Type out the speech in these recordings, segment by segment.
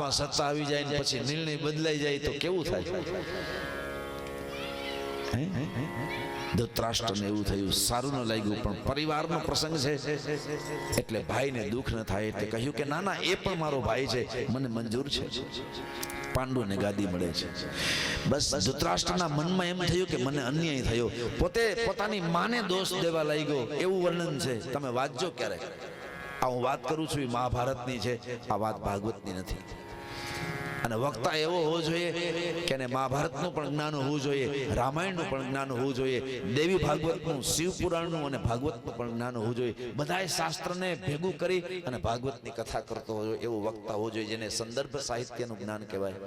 માં સત્તા આવી જાય ને પછી નિર્ણય બદલાઈ જાય તો કેવું થાય? ધૃતરાષ્ટ્રને એવું થયું, સારું ન લાગ્યું, પણ પરિવારનો પ્રસંગ છે. એટલે ભાઈને દુઃખ ન થાય એટલે કહ્યું કે ના ના એ પણ મારો ભાઈ છે, મને મંજૂર છે. પાંડુને ગાદી મળે છે. બસ ધૃતરાષ્ટ્રના મનમાં એમ થયું કે, મને અન્યાય થયો. પોતે પોતાની માને દોષ દેવા લાગ્યો. એવું વર્ણન છે. તમે વાંચજો ક્યારેક. આ હું વાત કરું છું એ મહાભારતની છે. આ વાત ભાગવતની નથી. અને વક્તા એવો હોવો જોઈએ કે એને મહાભારતનું પણ જ્ઞાન હોવું જોઈએ, રામાયણનું પણ જ્ઞાન હોવું જોઈએ, દેવી ભાગવતનું શિવ પુરાણનું અને ભાગવતનું પણ જ્ઞાન હોવું જોઈએ. બધાય શાસ્ત્રને ભેગું કરી અને ભાગવતની કથા કરતો હોવો એવો વક્તા હોવો જોઈએ જેને સંદર્ભ સાહિત્યનું જ્ઞાન કહેવાય,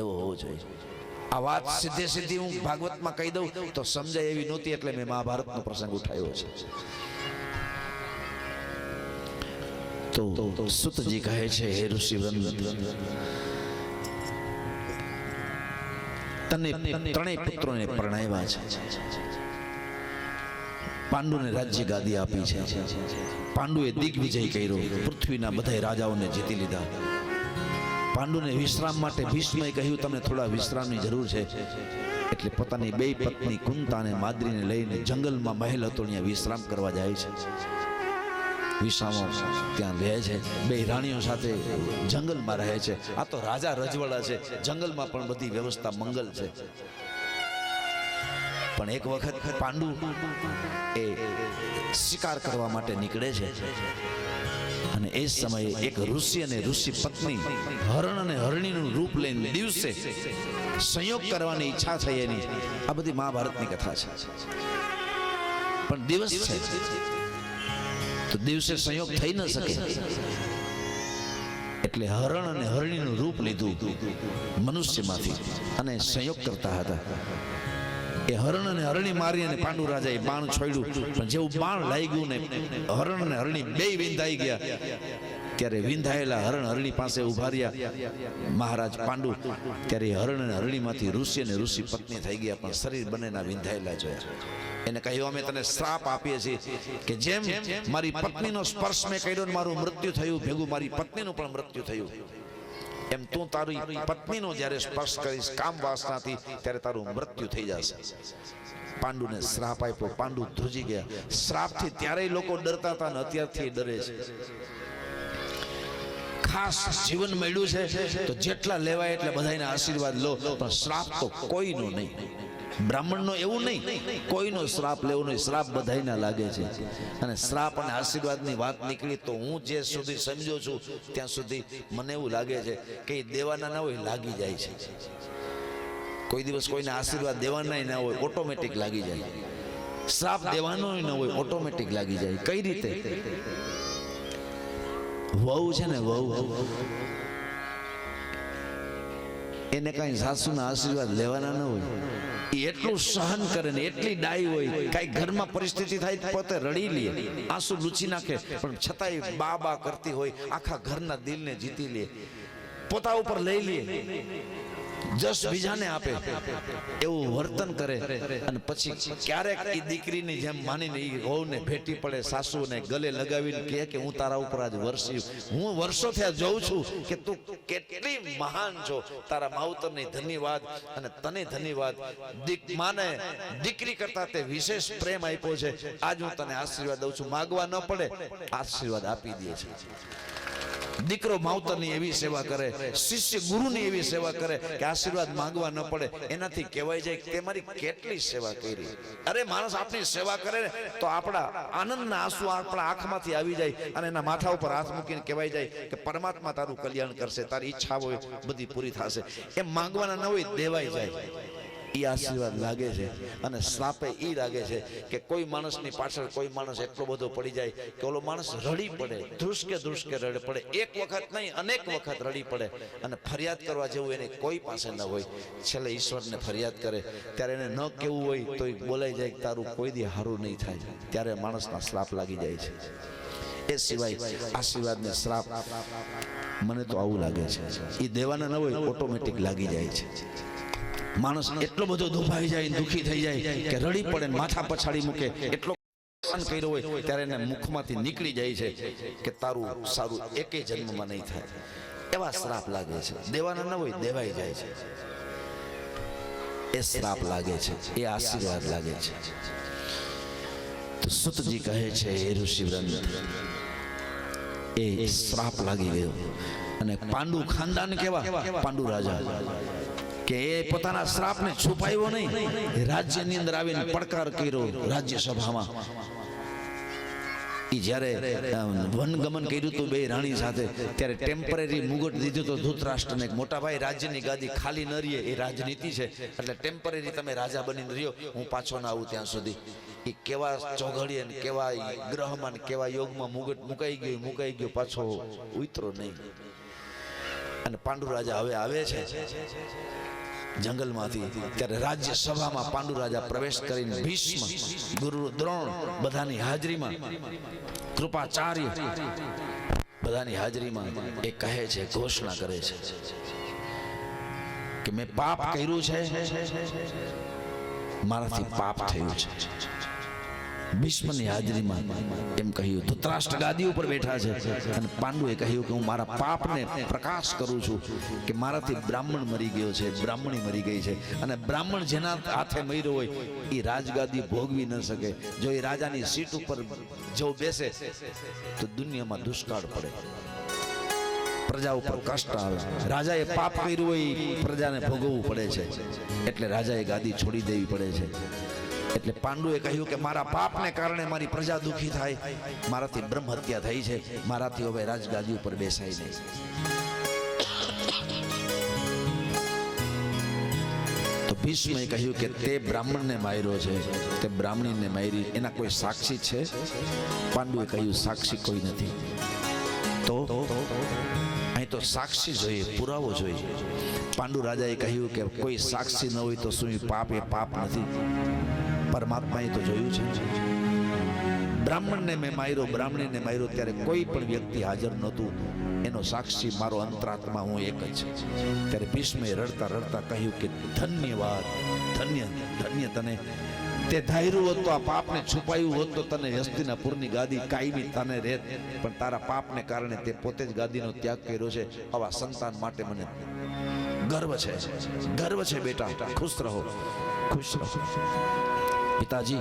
એવો હોવો જોઈએ. આ વાત સીધે સીધી હું ભાગવતમાં કહી દઉં તો સમજાય એવી નહોતી એટલે મેં મહાભારતનો પ્રસંગ ઉઠાવ્યો છે. તો સુતજી કહે છે, હે ઋષિ તને ત્રણેય પુત્રોને પરણાવ્યા છે. પાંડુને રાજ્ય ગાદી આપી છે. પાંડુએ દિગ્વિજય કર્યો. પૃથ્વીના બધા રાજાઓને જીતી લીધા. પાંડુને વિશ્રામ માટે ભીષ્મએ કહ્યું, તમને થોડા વિશ્રામની જરૂર છે. એટલે પોતાની બે પત્ની કુંતા અને માદ્રીને લઈને જંગલમાં મહેલ હતો ત્યાં વિશ્રામ કરવા જાય છે. વિશ્રામો ત્યાં રહે છે. બે રાણીઓ સાથે જંગલમાં રહે છે. આ તો રાજા રજવાડા છે. જંગલમાં પણ બધી વ્યવસ્થા મંગલ છે. પણ એક વખત પાંડુ એ શિકાર કરવા માટે નીકળે છે. અને એ સમયે એક ઋષિ અને ઋષિ પત્ની હરણ અને હરણીનું રૂપ લઈને દિવસે સંયોગ કરવાની ઈચ્છા થઈ એની. આ બધી મહાભારતની કથા છે. પણ દિવસ છે. તો દિવસે સંયોગ થઈ ન શકે. એટલે હરણ અને હરણીનું રૂપ લીધું મનુષ્યમાંથી અને સંયોગ કરતા હતા. એ હરણ અને હરણી મારી અને પાંડુ રાજા એ બાણ છોડ્યું. પણ જેવું બાણ લાગ્યું ને હરણ અને હરણી બે વિંધાઈ ગયા. ત્યારે વિંધાયેલા હરણ હરણી પાસે ઊભા રહ્યા. મહારાજ પાંડુ, ત્યારે હરણ અને હરણીમાંથી ઋષિ અને ઋષિ પત્ની થઈ ગયા, પણ શરીર બંનેના વિંધાયેલા જોયા. એને કહ્યું અમે તને શ્રાપ આપીએ છીએ કે જેમ મારી પત્નીનો સ્પર્શ મેં કર્યો ને મારું મૃત્યુ થયું, ભેગું મારી પત્નીનું પણ મૃત્યુ થયું. એમ તું તારી પત્નીનો જ્યારે સ્પર્શ કરીશ, કામ વાસનાથી, ત્યારે તારું મૃત્યુ થઈ જશે. પાંડુને શ્રાપ આપ્યો. પાંડુ ધ્રુજી ગયા. શ્રાપથી ત્યારેય લોકો ડરતા હતા ને અત્યારથી ડરે છે. ખાસ જીવન મળ્યું છે, તો જેટલા લેવાય એટલે બધાને આશીર્વાદ લો, પણ શ્રાપ તો કોઈનો નહીં. બ્રાહ્મણનો એવું નહીં, કોઈનો શ્રાપ લેવો નહીં, શ્રાપ બધાયના લાગે છે. અને શ્રાપ અને આશીર્વાદની વાત નીકળી તો હું જે સુધી સમજો છું, ત્યાં સુધી મને એવું લાગે છે કે એ દેવાના ના હોય, લાગી જાય છે. કોઈ દિવસ કોઈને આશીર્વાદ દેવાના ના હોય, ઓટોમેટિક લાગી જાય. શ્રાપ દેવાનો ન હોય, ઓટોમેટિક લાગી જાય. કઈ રીતે? વહુ છે ને, વહુ. એને કઈ સાસુના આશીર્વાદ લેવાના ન હોય. એટલું સહન કરે ને એટલી ડાઈ હોય, કઈ ઘરમાં પરિસ્થિતિ થાય પોતે રડી લે, આંસુ લૂછી નાખે, પણ છતાંય બા બા કરતી હોય, આખા ઘરના દિલને જીતી લે, પોતા ઉપર લઈ લે. જસ બીજાને આપે. એવું વર્તન કરે. અને પછી ક્યારેક એ દીકરીની જેમ માનીને એ વહુને ભેટી પડે સાસુને ગલે લગાવીને કહે કે હું તારા ઉપર આજ વર્ષી હું વર્ષો થયા જોઉં છું કે તું કેટલી મહાન છો. તારા માવતરને ધન્યવાદ અને તને ધન્યવાદ. દીક માને દીકરી કરતા તે વિશેષ પ્રેમ આપ્યો છે. આજ હું તને આશીર્વાદ દઉં છું. માગવા ન પડે. આશીર્વાદ આપી દે છે. દીકરો માવતરની એવી સેવા કરે, શિષ્ય ગુરુની એવી સેવા કરે કે આશીર્વાદ માંગવા ન પડે. એનાથી કહેવાય જાય કે મારી કેટલી સેવા કરી. અરે માણસ આપની સેવા કરે ને તો આપણા આનંદના આંસુ આપણા આંખમાંથી આવી જાય અને એના માથા ઉપર હાથ મૂકીને કહેવાય જાય કે પરમાત્મા તારું કલ્યાણ કરશે, તારી ઈચ્છા હોય બધી પૂરી થશે. એમ માંગવાના ન હોય દેવાય જાય. એ આશીર્વાદ લાગે છે અને શ્રાપે એ લાગે છે કે કોઈ માણસની પાછળ કોઈ માણસ એટલો બધો પડી જાય કે ઓલો માણસ રડી પડે, ધ્રુસકે ધ્રુસકે રડે પડે, એક વખત નહીં, અનેક વખત રડી પડે અને ફરિયાદ કરવા જેવું એને કોઈ પાસે ન હોય. છેલ્લે ઈશ્વરને ફરિયાદ કરે, ત્યારે એને ન કેવું હોય તો એ બોલાઈ જાય તારું કોઈ દી હારું નહીં થાય. ત્યારે માણસના શ્રાપ લાગી જાય છે. એ સિવાય આશીર્વાદને શ્રાપ મને તો આવું લાગે છે. એ દેવાના ન હોય, ઓટોમેટિક લાગી જાય છે. માણસ એટલો બધો દુભાઈ જાય દુઃખી થઈ જાય કે રડી પડે માથા પછાડી મૂકે. એટલો કર્યો હોય ત્યારે એને મુખમાંથી નીકળી જાય છે કે તારું સારું એકે જન્મમાં નહીં થાય. એવા શ્રાપ લાગે છે. દેવાના ન હોય દેવાઈ જાય છે. એ શ્રાપ લાગે છે, એ આશીર્વાદ લાગે છે. તો સુતજી કહે છે એ ઋષિવૃંદ, એ શ્રાપ લાગી ગયો. અને પાંડુ ખાનદાન કેવા પાંડુ રાજા કે એ પોતાના શ્રાપને છુપાયો નહીં. રાજ્યની અંદર આવીને પડકાર કર્યો રાજ્યસભામાં. એ જ્યારે વનગમન કર્યું હતું બે રાણી સાથે, ત્યારે ટેમ્પરરી મુગટ દીધું તો ધૂતરાષ્ટ્રને. કે મોટા ભાઈ રાજ્યની ગાદી ખાલી ન રહીએ, એ રાજનીતિ છે. એટલે ટેમ્પરરી તમે રાજા બનીને રહ્યો, હું પાછો ના આવું ત્યાં સુધી. એ કેવા ચોઘડીએ ને કેવા ગ્રહમાં કેવા યોગમાં મુગટ મુકાઈ ગયો મુકાઈ ગયો, પાછો ઉતરો નહીં. અને પાંડુ રાજા હવે આવે છે. જંગલમાંથી ત્યારે રાજ્યસભામાં પાંડુ રાજા પ્રવેશ કરીને ભીષ્મ, ગુરુ દ્રોણ બધાની હાજરીમાં કૃપાચાર્ય બધાની હાજરીમાં એ કહે છે, ઘોષણા કરે છે કે મેં પાપ કર્યું છે, મારાથી પાપ થયું છે. ભીષ્મની હાજરીમાં એમ કહ્યું ધૃતરાષ્ટ્ર ગાદી ઉપર બેઠા છે. અને પાંડુએ કહ્યું કે, હું મારા પાપને પ્રકાશ કરું છું કે મારાથી બ્રાહ્મણ મરી ગયો છે, બ્રાહ્મણી મરી ગઈ છે. અને બ્રાહ્મણ જેના હાથે મર્યો હોય એ રાજગાદી ભોગવી ન શકે. જો એ રાજાની સીટ ઉપર જો બેસે, તો દુનિયામાં દુષ્કાળ પડે. પ્રજા ઉપર કષ્ટ આવે. રાજાએ પાપ કર્યું હોય પ્રજાને ભોગવવું પડે છે. એટલે રાજાએ ગાદી છોડી દેવી પડે છે. એટલે પાંડુએ કહ્યું કે મારા પાપને કારણે મારી પ્રજા દુઃખી થાય. મારાથી બ્રહ્મ હત્યા થઈ છે. મારાથી હવે રાજગાદી ઉપર બેસાય નહીં. તો ભીષ્મએ કહ્યું કે તે બ્રાહ્મણને માર્યો છે. તે બ્રાહ્મણીને મારી. એના કોઈ સાક્ષી છે? પાંડુએ કહ્યું, સાક્ષી કોઈ નથી. તો અહીં તો સાક્ષી જોઈએ, પુરાવો જોઈએ. પાંડુ રાજાએ કહ્યું કે કોઈ સાક્ષી ન હોય તો શું પાપ એ પાપ નથી? પરમાત્માએ તો જોયું છે. બ્રાહ્મણને મેં માર્યો, બ્રાહ્મણીને માર્યો ત્યારે કોઈ પણ વ્યક્તિ હાજર નહોતું. એનો સાક્ષી મારો અંતરાત્મા હું એક જ. ત્યારે ભીષ્મે રડતા રડતા કહ્યું કે, ધન્યવાદ, ધન્ય ધન્ય તને. તે ધાર્યું હોત તો આ પાપને છુપાયું હોત તો તને હસ્તિનાપુરની ગાદી કાયમી તને રહેત. પણ તારા પાપને કારણે તે પોતે જ ગાદીનો ત્યાગ કર્યો છે. આવા સંતાન માટે મને ગર્વ છે. ગર્વ છે બેટા. ખુશ રહો. ખુશ રહો. પિતાજી,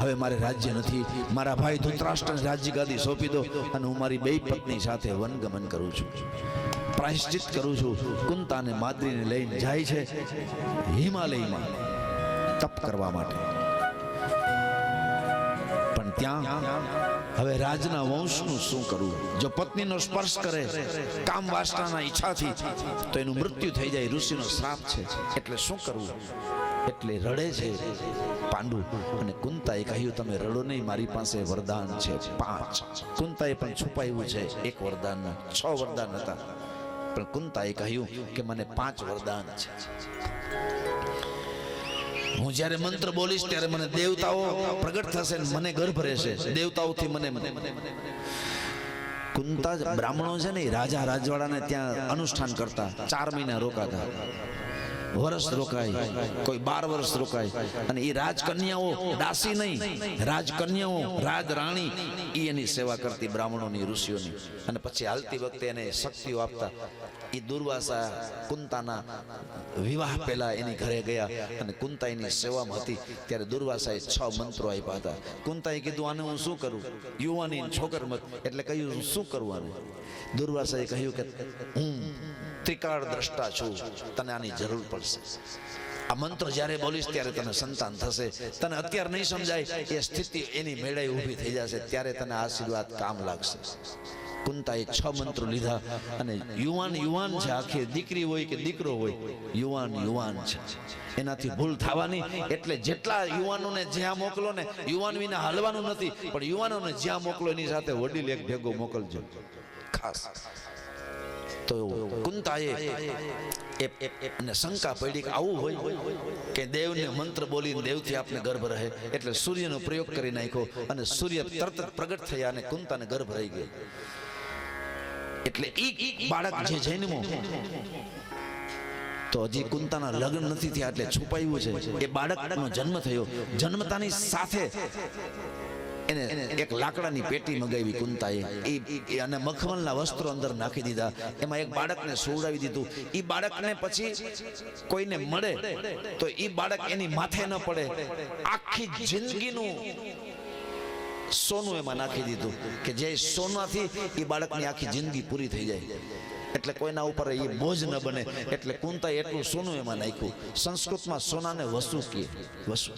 હવે મારે રાજ્ય નથી. મારા ભાઈ ધૂતરાષ્ટ્રને રાજ્ય ગાદી સોંપી દો અને હું મારી બે પત્ની સાથે વનગમન કરું છું. પ્રાયશ્ચિત કરું છું, કુંતાને માદ્રીને લઈને જાય છે હિમાલયમાં તપ કરવા માટે. પણ ત્યાં હવે રાજના વંશનું શું કરવું જો પત્નીનો સ્પર્શ કરે કામ વાસનાના ઈચ્છાથી, તો એનું મૃત્યુ થઈ જાય, ઋષિનો શ્રાપ છે. એટલે શું કરવું એટલે રડે છે. પાંડુ અને કુંતાએ કહ્યું, તમે રડો નહીં, મારી પાસે વરદાન છે પાંચ. કુંતાએ પણ છુપાયું છે, એક વરદાન છ વરદાન હતા. પણ કુંતાએ કહ્યું કે, મને પાંચ વરદાન છે. હું જ્યારે મંત્ર બોલીશ, ત્યારે મને દેવતાઓ પ્રગટ થશે મને ગર્ભ રહેશે. દેવતાઓથી મને કુંતા જ બ્રાહ્મણો છે ને રાજા રાજવાડાને ત્યાં અનુષ્ઠાન કરતા, ચાર મહિના રોકાતા. વર્ષ રોકાય, કોઈ બાર વર્ષ રોકાય. અને એ રાજકન્યાઓ દાસી નહીં, રાજકન્યાઓ રાજ રાણી એ એની સેવા કરતી બ્રાહ્મણોની ઋષિઓની. અને પછી હાલતી વખતે એને શક્તિઓ આપતા. એ દુર્વાસા કુંતાના વિવાહ પહેલા એની ઘરે ગયા અને કુંતા સેવામાં હતી. ત્યારે દુર્વાસાએ છ મંત્રો આપ્યા હતા. કુંતાએ કીધું, આને હું શું કરું? યુવાની છોકર મત. એટલે કહ્યું શું કરવાનું? દુર્વાસાએ કહ્યું કે, હું ત્રિકાળ દ્રષ્ટા છું. તને આની જરૂર પડશે. આ મંત્ર જ્યારે બોલીશ ત્યારે તને સંતાન થશે. તને અત્યારે નહીં સમજાય. એ સ્થિતિ એની મેળાઈ ઊભી થઈ જશે. ત્યારે તને આશીર્વાદ કામ લાગશે. કુંતાએ છ મંત્રો લીધા અને યુવાન યુવાન છે, આખી દીકરી હોય કે દીકરો હોય, યુવાન યુવાન છે. એનાથી ભૂલ થવાની એટલે જેટલા યુવાનોને જ્યાં મોકલો ને, યુવાન વિના હાલવાનું નથી, પણ યુવાનોને જ્યાં મોકલો એની સાથે વડીલ એક ભેગો મોકલજો. ખાસ. તો કુંતાએ એ- એ- શંકા પડી કે આવું હોય કે દેવને મંત્ર બોલીને દેવથી આપને ગર્ભ રહે, એટલે સૂર્યનો પ્રયોગ કરી નાખ્યો અને સૂર્ય તરત પ્રગટ થયા અને કુંતાને ગર્ભ રહી ગયો. એટલે બાળક જે જન્મો તો હજી કુંતાના લગ્ન નથી થયા એટલે છુપાયું છે. એ બાળકનો જન્મ થયો. જન્મતાની સાથે એને એક લાકડાની પેટી મગાવી કુંતાએ. એ- અને મખમલના વસ્ત્રો અંદર નાખી દીધા. એમાં એક બાળકને સુવડાવી દીધું. એ બાળકને પછી કોઈને મળે તો એ બાળક એની માથે ન પડે. આખી જિંદગીનું સોનું એમાં નાખી દીધું કે જે સોનાથી એ બાળકની આખી જિંદગી પૂરી થઈ જાય. એટલે કોઈના ઉપર એ બોજ ન બને. એટલે કુંતાએ એટલું સોનું એમાં નાખ્યું. સંસ્કૃતમાં સોનાને વસુ કીએ વસુ.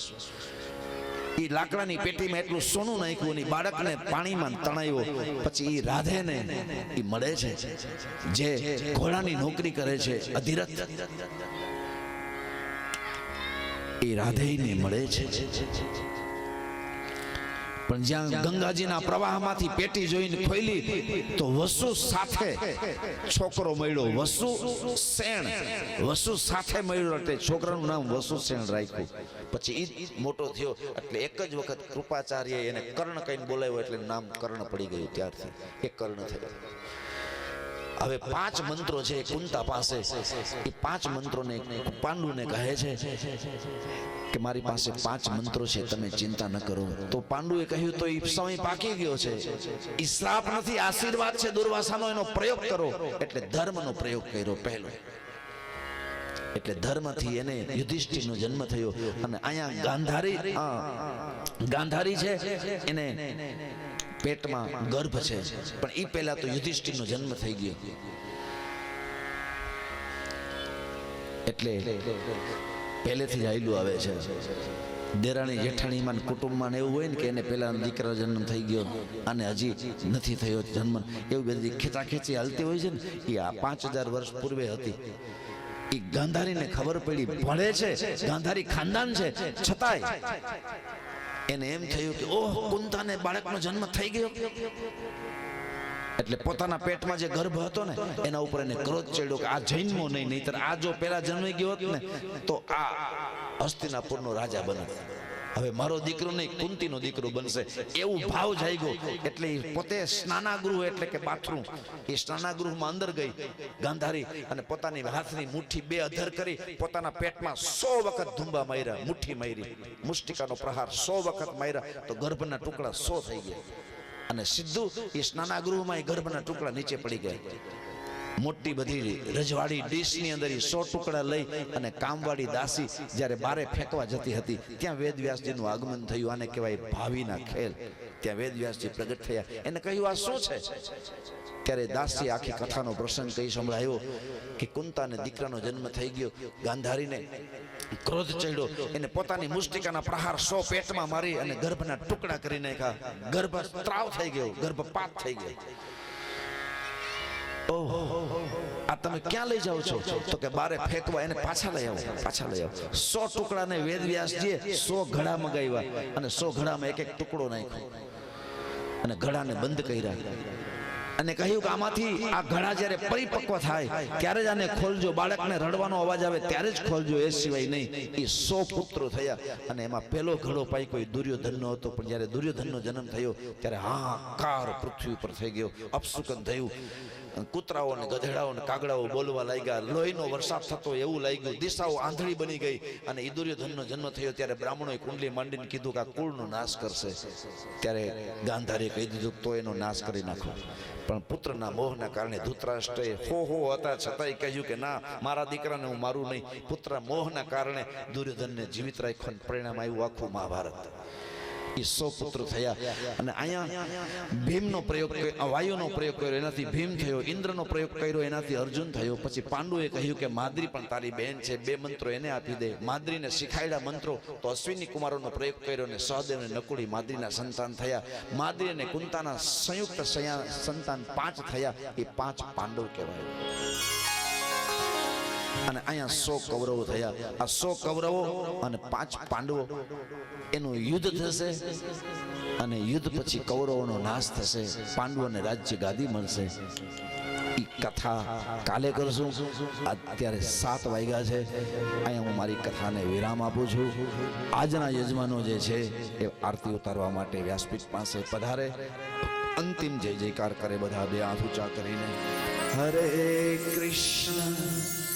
એ લાકડાની પેટીમાં એટલું સોનું નાખ્યું અને બાળકને પાણીમાં તણાયો. પછી એ રાધેને એ મળે છે. જે ઘોડાની નોકરી કરે છે, અધિરથ. એ રાધેને મળે છે. પણ જ્યાં ગંગાજીના પ્રવાહમાંથી પેટી જોઈને ખોલી તો વસુ સાથે છોકરો મળ્યો. વસુ સેણ. વસુ સાથે મળ્યો એટલે છોકરાનું નામ વસુ સેણ રાખ્યું. પછી ઈ મોટો થયો. એટલે એક જ વખત કૃપાચાર્ય એને કર્ણ કહીને બોલાવ્યો એટલે નામ કર્ણ પડી ગયું ત્યારથી. એ કર્ણ થયો. હવે પાંચ મંત્રો છે કુંતા પાસે. એ પાંચ મંત્રોને પાંડુને કહે છે કે મારી પાસે પાંચ મંત્રો છે, તમે ચિંતા ન કરો. તો પાંડુએ કહ્યું, તો એ સમય પાકી ગયો છે. એ શ્રાપ નથી, આશીર્વાદ છે, દુર્વાસાનો એનો પ્રયોગ કરો. એટલે ધર્મનો પ્રયોગ કર્યો પહેલો. એટલે ધર્મથી એને યુધિષ્ઠિરનો જન્મ થયો. અને અહીંયા ગાંધારી ગાંધારી છે, એને પેટમાં ગર્ભ છે. પણ એ પહેલા તો યુધિષ્ઠિરનો જન્મ થઈ ગયો. એટલે પહેલેથી જ આયલું આવે છે. દેરાણી જેઠાણીમાં કુટુંબમાં એવું હોય ને કે એને પેલા દીકરા જન્મ થઈ ગયો અને હજી નથી થયો જન્મ. એવું બધી ખેંચાખેંચી હાલતી હોય છે ને એ આ પાંચ હજાર વર્ષ પૂર્વે હતી. એ ગાંધારીને ખબર પડી ભણે છે. ગાંધારી ખાનદાન છે. છતાંય એને એમ થયું કે, ઓહ, કુંતાને બાળકનો જન્મ થઈ ગયો. એટલે પોતાના પેટમાં જે ગર્ભ હતો ને, એના ઉપર એને ક્રોધ ચડ્યો કે આ જન્મો નહીં, નહીતર આ જો પેલા જન્મી ગયો હોત ને, તો આ હસ્તિનાપુરનો રાજા બનત હવે મારો દીકરો નહીં, કુંતીનો દીકરો બનશે. એવું ભાવ જાગ્યો. એટલે પોતે સ્નાનાગૃહ એટલે કે બાથરૂમ. એ સ્નાનાગૃહમાં અંદર ગઈ, ગાંધારી અને પોતાની હાથની મુઠ્ઠી બે અધર કરી પોતાના પેટમાં સો વખત ધુંબા માર્યા, મુઠ્ઠી મારી. મુષ્ટિકાનો પ્રહાર સો વખત માર્યા, તો ગર્ભના ટુકડા સો થઈ ગયા. અને સીધું એ સ્નાનાગૃહમાં એ ગર્ભના ટુકડા નીચે પડી ગયા. મોટી બધી રજવાડી ડીશની અંદર એ સો ટુકડા લઈ અને કામવાળી દાસી જ્યારે બારે ફેંકવા જતી હતી, ત્યાં વેદવ્યાસજીનું આગમન થયું. આને કહેવાય ભાવિના ખેલ. ત્યાં વેદવ્યાસજી પ્રગટ થયા. એને કહ્યું, આ શું છે? ત્યારે દાસી આખી કથાનો પ્રસંગ કહી સંભળાયો કે કુંતાને દીકરાનો જન્મ થઈ ગયો. ગાંધારીને ક્રોધ ચડ્યો. એને પોતાની મુષ્ટિકાના પ્રહાર સો પેટમાં મારી અને ગર્ભના ટુકડા કરી નાખ્યા. ગર્ભ સ્ત્રાવ થઈ ગયો. ગર્ભપાત થઈ ગયો. આ તમે ક્યાં લઈ જાઓ છો? તો કે બારે ફેંકવા એને પાછા લઈ આવો, પાછા લઈ આવો. સો ટુકડાને વેદવ્યાસજીએ સો ઘડા મગાવ્યા અને સો ઘડામાં એક એક ટુકડો નાખ્યો. અને ઘડાને બંધ કર્યા. અને કહ્યું કે આમાંથી આ ઘડા જ્યારે પરિપક્વ થાય, ત્યારે જ આને ખોલજો. બાળકને રડવાનો અવાજ આવે, ત્યારે જ ખોલજો. એ સિવાય નહીં. એ સો પુત્રો થયા. અને એમાં પહેલો ઘડો પાઈ કોઈ દુર્યોધનનો હતો, પણ જ્યારે દુર્યોધનનો જન્મ થયો, ત્યારે હાહાકાર પૃથ્વી ઉપર થઈ ગયો. અપશુકન થયું. કૂતરાઓ ને ગધેડાઓ ને કાગડાઓ બોલવા લાગ્યા. લોહીનો વરસાદ થતો એવું લાગ્યું. દિશાઓ આંધળી બની ગઈ. અને ઈ દુર્યોધનનો જન્મ થયો ત્યારે બ્રાહ્મણોએ કુંડલી માંડીને કીધું કે આ કુળનો નાશ કરશે. ત્યારે ગાંધારીએ કહી દીધું તો એનો નાશ કરી નાખો. પણ પુત્રના મોહના કારણે ધૃતરાષ્ટ્રએ હો હો હતા છતાંય કહ્યું કે ના મારા દીકરાને હું મારું નહીં. પુત્ર મોહના કારણે દુર્યોધનને જીવિત રાખ્યો પરિણામ આવ્યું આખું મહાભારત. સો પુત્રો થયા. અને અહીંયા ભીમનો પ્રયોગ વાયુનો પ્રયોગ કર્યો, એનાથી ભીમ થયો, ઇન્દ્રનો પ્રયોગ કર્યો, એનાથી અર્જુન થયો. પછી પાંડુએ કહ્યું કે, માદ્રી પણ તારી બહેન છે, બે મંત્રો એને આપી દે. માદ્રીને શીખાયેલા મંત્રો તો અશ્વિની કુમારોનો પ્રયોગ કર્યો અને સહદેવ નકુળી માદ્રીના સંતાન થયા. માદ્રી અને કુંતાના સંયુક્ત સયા- સંતાન પાંચ થયા. એ પાંચ પાંડવ કહેવાય. અને અહીંયા સો કૌરવો થયા. આ સો કૌરવો અને પાંચ પાંડવો એનું યુદ્ધ થશે અને યુદ્ધ પછી કૌરવોનો નાશ થશે. પાંડવોને રાજ્ય ગાદી મળશે. એ કથા કાલે કરશું. અત્યારે સાત વાગ્યા છે. અહીંયા હું મારી કથાને વિરામ આપું છું. આજના યજમાનો જે છે એ આરતી ઉતારવા માટે વ્યાસપીઠ પાસે પધારે. અંતિમ જય જયકાર કરે બધા. બે હાથ ઊંચા કરીને. હરે કૃષ્ણ.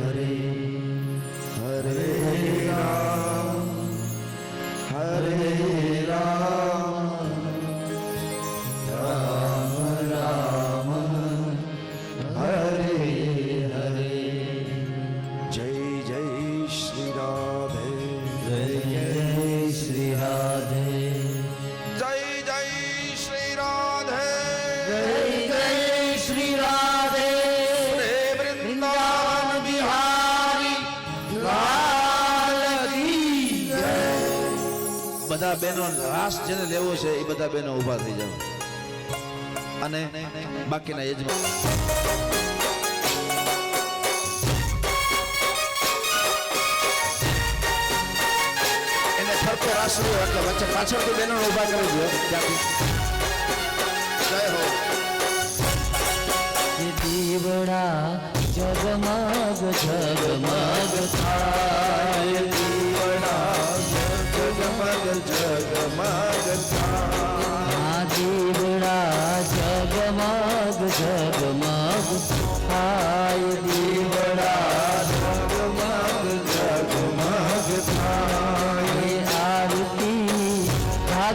બધા બહેનો રાસ જેને લેવો છે એ બધા બહેનો ઊભા થઈ જાવ અને બાકીના યજમાન દીવડા જગમગ જગમગ થાય. જગમગ જગમગ આ દીવડા જગમગ જગમગ થાય દીવડા જગમગ જગમગ થાય આરતી થાય